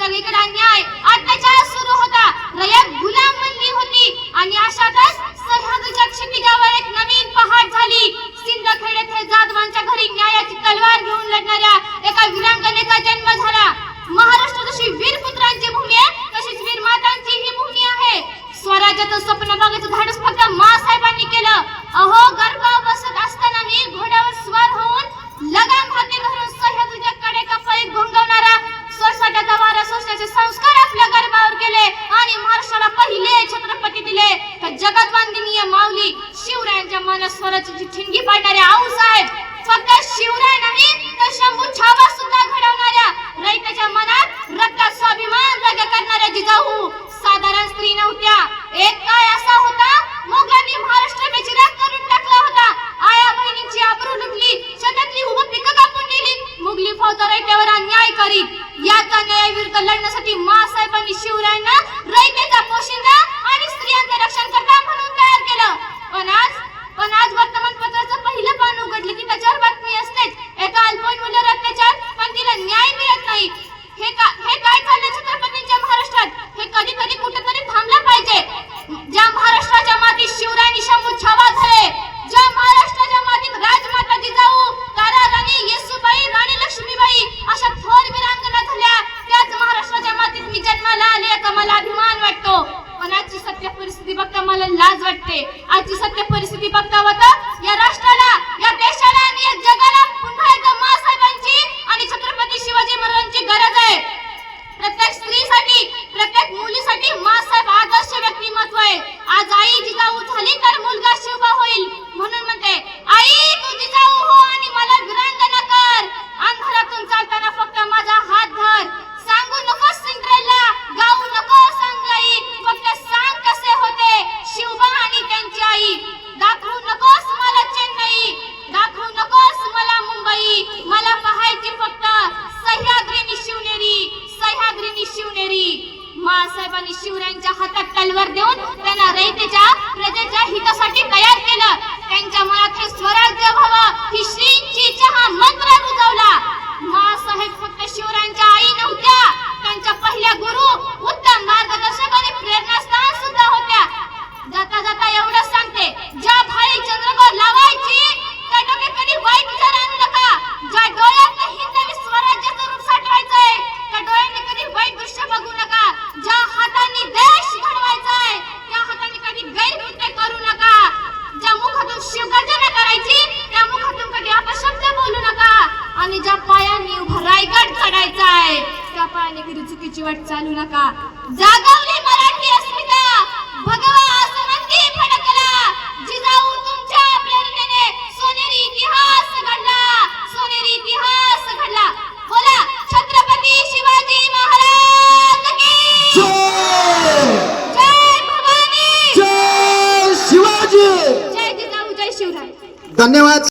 सगळीकडे न्याय अत्याचार सुरू होता. रयत गुलाम बनली होती. आणि अशातच सरहदच्या क्षितिजावर एक नवीन पहाट झाली. सिंदखेड येथे जाधवांच्या घरी न्यायाची तलवार घेऊन लढणाऱ्या एका वीरांगनेचा जन्म झाला. महाराष्ट्र जशी वीर पुत्रांची भूमी आहे तशीच वीर मातांची ही भूमी आहे. स्वराज्याचं स्वप्न बघायचं धाडस फक्त मासाहेबांनी केलं. अहो गर्भ मनात ठिणगी पाडणारे आऊसाहेब फक्त शिवराय नाही तर शंभू छावा सुद्धा घडवणाऱ्या रयताच्या मनात रक्तात स्वाभिमान रग करणाऱ्या जिजाऊ साधारण स्त्री नव्हत्या. एक काळ असा होता? लाज वाटते. आजची सत्य परिस्थिती बघता होता या राष्ट्राला या देशाला आणि या जगाला पुन्हा एकदा मासाहेबांची आणि छत्रपती शिवाजी महाराजांची गरज आहे. प्रत्येक स्त्रीसाठी प्रत्येक मुलीसाठी मासाहेब आदर्श व्यक्तिमत्व आहे. आज आई जिजाऊ झाली तर मुलगा शिवबा होईल. म्हणून म्हणते आई तू जिजा मला पाहायची फक्त सह्याद्रीनी शिवनेरी सह्याद्रीनी शिवनेरी. मासाहेबांनी शिवरायांच्या हातात तलवार देऊन त्यांना रयतेच्या प्रजेच्या हितासाठी तयार केलं. त्यांच्या मनात हे स्वराज्य व्हावं ही श्रींची चहा मंत्र कधी चुकीची वाट चालू नका. जागवली मराठी अस्मिता भगवा आसमंती फडकला. जिजाऊ तुमच्या प्रेरणेने सोनेरी इतिहास घडला. सोनेरी इतिहास घडला. बोला छत्रपती शिवाजी महाराज की जय! जय भवानी! जय शिवाजी! जय जिजाऊ जय शिवराय. धन्यवाद.